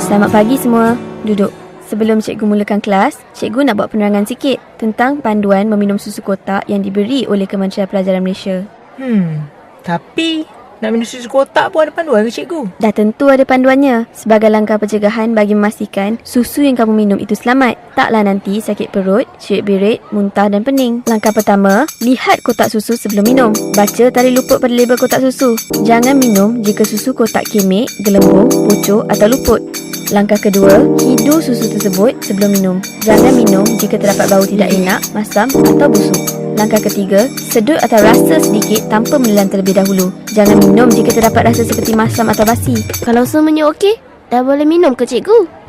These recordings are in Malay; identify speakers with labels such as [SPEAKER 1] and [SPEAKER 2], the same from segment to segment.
[SPEAKER 1] Selamat pagi semua. Duduk. Sebelum cikgu mulakan kelas, cikgu nak buat penerangan sikit tentang panduan meminum susu kotak yang diberi oleh Kementerian Pelajaran Malaysia.
[SPEAKER 2] Hmm, tapi nak minum susu kotak pun ada panduan ke cikgu?
[SPEAKER 1] Dah tentu ada panduannya sebagai langkah pencegahan bagi memastikan susu yang kamu minum itu selamat. Taklah nanti sakit perut, ciut birit, muntah dan pening. Langkah pertama, lihat kotak susu sebelum minum. Baca tali luput pada label kotak susu. Jangan minum jika susu kotak kemik, gelembung, pucuk atau luput. Langkah kedua, hidu susu tersebut sebelum minum. Jangan minum jika terdapat bau tidak enak, masam atau busuk. Langkah ketiga, sedut atau rasa sedikit tanpa menelan terlebih dahulu. Jangan minum jika terdapat rasa seperti masam atau basi.
[SPEAKER 3] Kalau semuanya okey, dah boleh minum ke cikgu?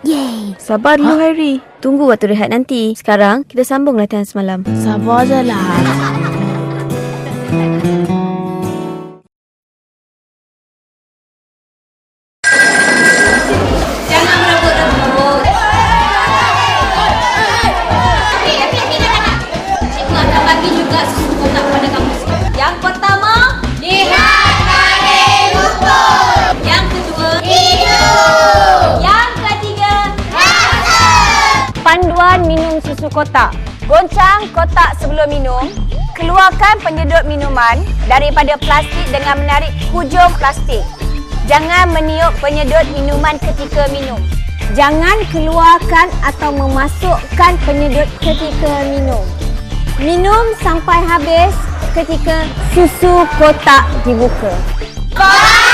[SPEAKER 3] Yeay,
[SPEAKER 1] Sabar dulu Hairi. Tunggu waktu rehat nanti. Sekarang kita sambung latihan semalam.
[SPEAKER 3] sabar je lah.
[SPEAKER 4] Susu kotak. Goncang kotak sebelum minum. Keluarkan penyedut minuman daripada plastik dengan menarik hujung plastik. Jangan meniup penyedut minuman ketika minum. Jangan keluarkan atau memasukkan penyedut ketika minum. Minum sampai habis ketika susu kotak dibuka.
[SPEAKER 5] Faham?